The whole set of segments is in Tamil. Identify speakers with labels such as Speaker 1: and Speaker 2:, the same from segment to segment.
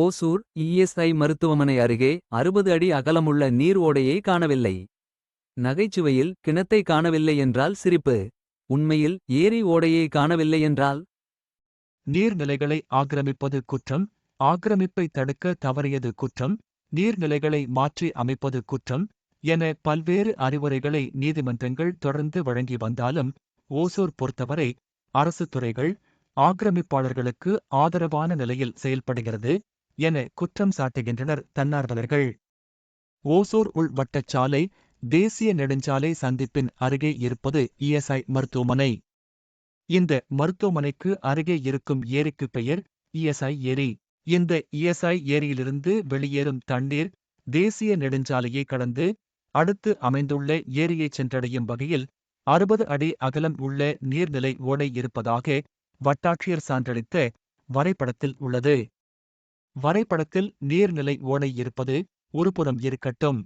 Speaker 1: ஓசூர் இஎஸ்ஐ மருத்துவமனை அருகே அறுபது அடி அகலமுள்ள நீர் ஓடையை காணவில்லை. நகைச்சுவையில் கிணத்தை காணவில்லை என்றால் சிரிப்பு. உண்மையில் ஏரி ஓடையை காணவில்லை என்றால்.
Speaker 2: நீர்நிலைகளை ஆக்கிரமிப்பது குற்றம் ஆக்கிரமிப்பை தடுக்க தவறியது குற்றம் நீர்நிலைகளை மாற்றி அமைப்பது குற்றம் என பல்வேறு அறிவுரைகளை நீதிமன்றங்கள் தொடர்ந்து வழங்கி வந்தாலும் ஓசூர் பொறுத்தவரை அரசு துறைகள் ஆக்கிரமிப்பாளர்களுக்கு ஆதரவான நிலையில் செயல்படுகிறது என குற்றம் சாட்டுகின்றனர் தன்னார்வலர்கள். ஓசூர் உள்வட்டச் சாலை தேசிய நெடுஞ்சாலை சந்திப்பின் அருகே இருப்பது இஎஸ்ஐ மருத்துவமனை. இந்த மருத்துவமனைக்கு அருகே இருக்கும் ஏரிக்கு பெயர் இஎஸ்ஐ ஏரி. இந்த இஎஸ்ஐ ஏரியிலிருந்து வெளியேறும் தண்ணீர் தேசிய நெடுஞ்சாலையை கடந்து அடுத்து அமைந்துள்ள ஏரியை சென்றடையும் வகையில் அறுபது அடி அகலம் உள்ள நீர்நிலை ஓடை இருப்பதாக வட்டாட்சியர் சான்றளித்த வரைபடத்தில் உள்ளது. வரைபடத்தில் நீர்நிலை ஓடை இருப்பது ஒருபுறம் இருக்கட்டும்.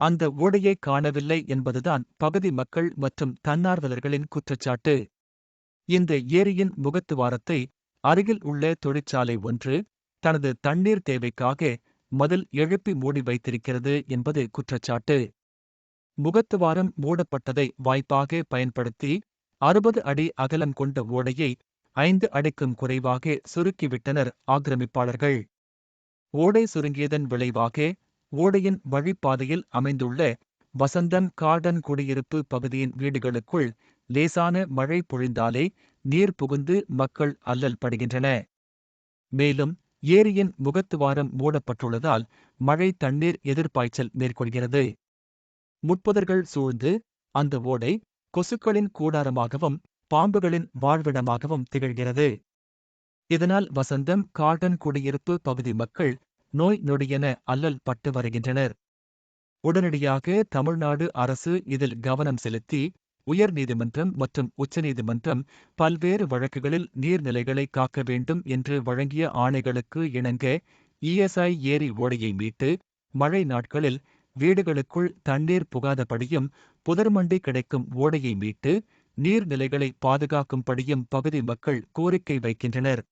Speaker 2: அந்த ஓடையை காணவில்லை என்பதுதான் பகுதி மக்கள் மற்றும் தன்னார்வலர்களின் குற்றச்சாட்டு. இந்த ஏரியின் முகத்துவாரத்தை அருகில் உள்ள தொழிற்சாலை ஒன்று தனது தண்ணீர் தேவைக்காக மதில் எழுப்பி மூடி வைத்திருக்கிறது என்பது குற்றச்சாட்டு. முகத்துவாரம் மூடப்பட்டதை வாய்ப்பாக பயன்படுத்தி அறுபது அடி அகலம் கொண்ட ஓடையை ஐந்து அடிக்கும் குறைவாக சுருக்கிவிட்டனர் ஆக்கிரமிப்பாளர்கள். ஓடை சுருங்கியதன் விளைவாக ஓடையின் வழிப்பாதையில் அமைந்துள்ள வசந்தம் கார்டன் குடியிருப்பு பகுதியின் வீடுகளுக்குள் லேசான மழை பொழிந்தாலே நீர் புகுந்து மக்கள் அல்லல் படுகின்றன. மேலும் ஏரியின் முகத்துவாரம் மூடப்பட்டுள்ளதால் மழை தண்ணீர் எதிர்ப்பாய்ச்சல் மேற்கொள்கிறது. முட்புதர்கள் சூழ்ந்து அந்த ஓடை கொசுக்களின் கூடாரமாகவும் பாம்புகளின் வாழ்விடமாகவும் திகழ்கிறது. இதனால் வசந்தம் கார்டன் குடியிருப்பு பகுதி மக்கள் நோய் நொடியென அல்லல் பட்டு வருகின்றனர். உடனடியாக தமிழ்நாடு அரசு இதில் கவனம் செலுத்தி உயர்நீதிமன்றம் மற்றும் உச்சநீதிமன்றம் பல்வேறு வழக்குகளில் நீர்நிலைகளை காக்க வேண்டும் என்று வழங்கிய ஆணைகளுக்கு இணங்க இஎஸ்ஐ ஏரி ஓடையை மீட்டு மழை நாட்களில் வீடுகளுக்குள் தண்ணீர் புகாதபடியும் புதர்மண்டி கிடைக்கும் ஓடையை மீட்டு நீர்நிலைகளை பாதுகாக்கும்படியும் பகுதி மக்கள் கோரிக்கை வைக்கின்றனர்.